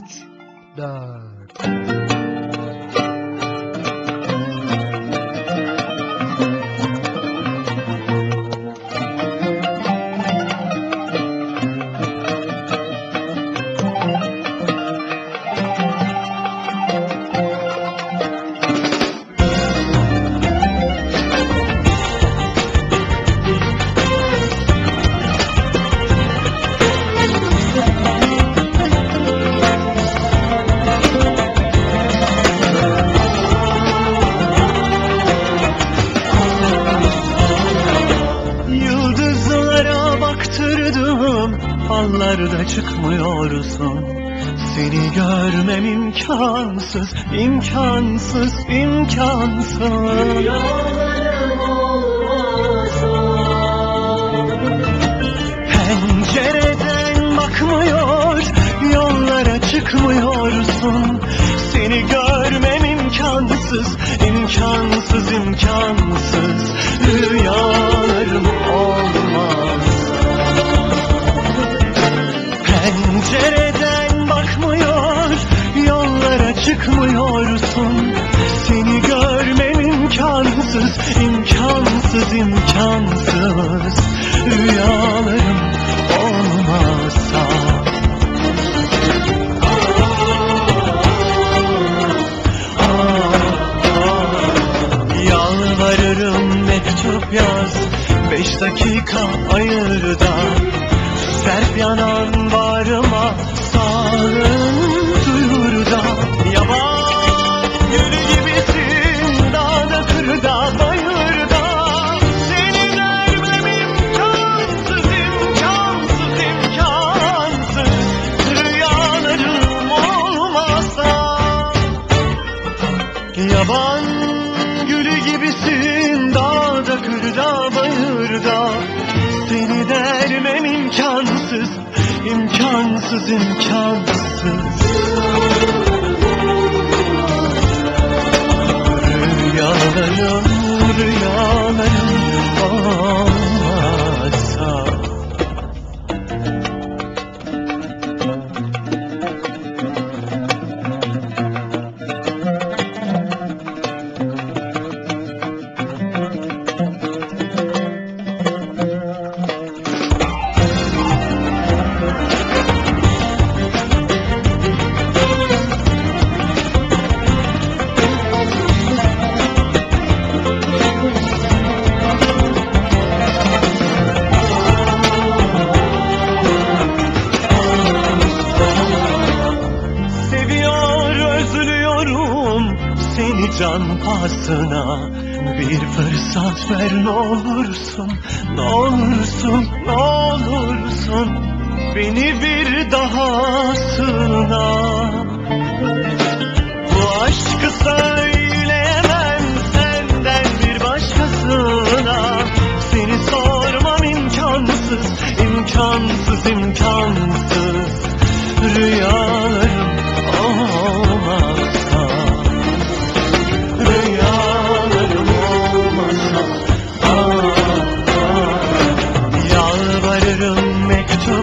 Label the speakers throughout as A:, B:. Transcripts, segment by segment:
A: Huge Fallarda çıkmıyorsun. Seni görmem imkansız imkansız imkansız. Pencereden bakmıyor Yollara çıkmıyorsun. Seni görmem imkansız imkansız imkansız çıkmıyorsun Seni görmem imkansız imkansız imkansız. Rüyalarım olmazsa Yalvarırım mektup yaz Beş dakika ayır da Serp yanan bağrıma Sağlığın Yaban gülü gibisin dağda kırda bayırda. Seni dermem imkansız imkansız imkansız. Rüyalarım rüyalarım olmazsa can pahasına Bir fırsat ver ne olursun Ne olursun ne olursun Beni bir daha sığına Bu aşkı söyleyemem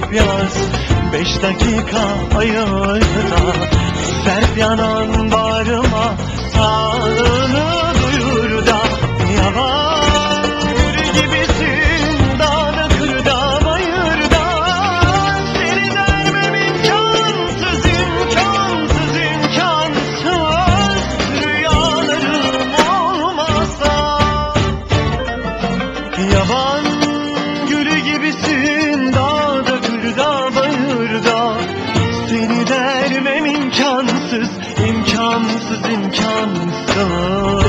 A: mektup yaz Beş dakika ayırda Serp yanan bağrıma Sağlığını gidermem imkansız, imkansız, imkansız.